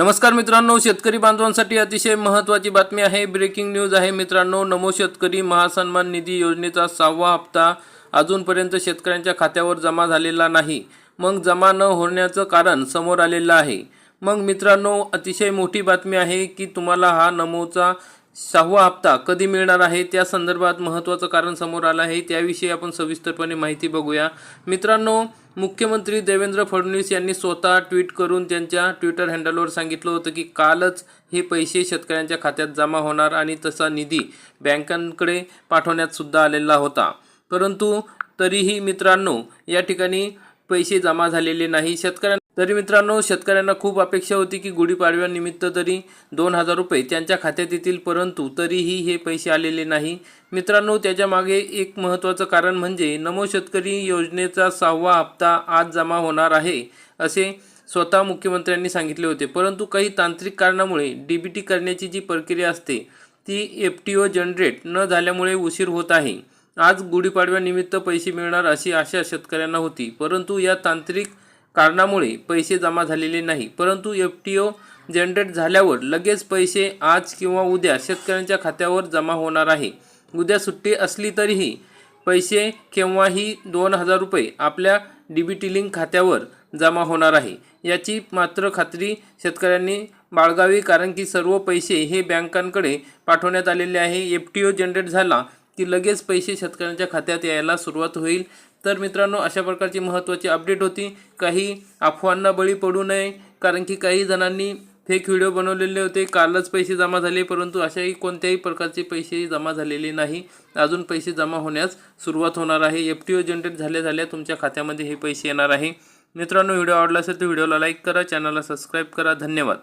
नमस्कार मित्रांनो शेतकरी बांधवांसाठी अतिशय महत्त्वाची बातमी आहे. ब्रेकिंग न्यूज आहे मित्रांनो नमो शेतकरी महासन्मान निधी योजनेचा सहावा हप्ता अजूनपर्यंत शेतकऱ्यांच्या खात्यावर जमा झालेला नाही. मग जमा न होण्याचं कारण समोर आलेलं आहे. मग मित्रांनो अतिशय मोठी बातमी आहे की तुम्हाला हा नमोचा सहावा हप्ता कधी मिळणार आहे? त्या संदर्भात महत्त्वाचं कारण समोर आलं आहे. त्याविषयी आपण सविस्तरपणे माहिती बघूया. मित्रांनो मुख्यमंत्री देवेंद्र फडणवीस यांनी स्वतः ट्विट करून त्यांच्या ट्विटर हँडलवर सांगितलं होतं की कालच हे पैसे शेतकऱ्यांच्या खात्यात जमा होणार आणि तसा निधी बँकांकडे पाठवण्यात सुद्धा आलेला होता. परंतु तरीही मित्रांनो या ठिकाणी पैसे जमा झालेले नाही. शेतकऱ्यांना तरी मित्रांनो शेतकऱ्यांना खूप अपेक्षा होती की गुढीपाडव्यानिमित्त तरी दोन हजार रुपये त्यांच्या खात्यात येतील परंतु तरीही हे पैसे आलेले नाही. मित्रांनो त्याच्यामागे एक महत्त्वाचं कारण म्हणजे नमो शेतकरी योजनेचा सहावा हप्ता आज जमा होणार आहे असे स्वतः मुख्यमंत्र्यांनी सांगितले होते. परंतु काही तांत्रिक कारणामुळे डी बी टी करण्याची जी प्रक्रिया असते ती एफ टी ओ जनरेट न झाल्यामुळे उशीर होत आहे. आज गुढीपाडव्यानिमित्त पैसे मिळणार अशी आशा शेतकऱ्यांना होती. परंतु या तांत्रिक कारणामुळे पैसे जमा झालेले नाही. परंतु एफ टी ओ जनरेट झाल्यावर लगेच पैसे आज किंवा उद्या शेतकऱ्यांच्या खात्यावर जमा होणार आहे. उद्या सुट्टी असली तरीही पैसे केव्हाही दोन हजार रुपये आपल्या डी बी टी लिंक खात्यावर जमा होणार आहे. याची मात्र खात्री शेतकऱ्यांनी बाळगावी कारण की सर्व पैसे हे बँकांकडे पाठवण्यात आलेले आहे. एफ टी ओ जनरेट झाला की लगेच पैसे शेतकऱ्यांच्या खात्यात यायला सुरुवात होईल. तर मित्रांनो अशा प्रकारची महत्त्वाची अपडेट होती. काही अफवांना बळी पडू नये कारण की काही जणांनी फेक व्हिडिओ बनवलेले होते. कालच पैसे जमा झाले परंतु अशाही कोणत्याही प्रकारचे पैसे जमा झालेले नाही. अजून पैसे जमा होण्यास सुरुवात होणार आहे. एफ टी ओ जनरेट झाल्या झाल्या तुमच्या खात्यामध्ये हे पैसे येणार आहे. मित्रांनो व्हिडिओ आवडला असेल तर व्हिडिओला लाईक करा चॅनलला सबस्क्राईब करा. धन्यवाद.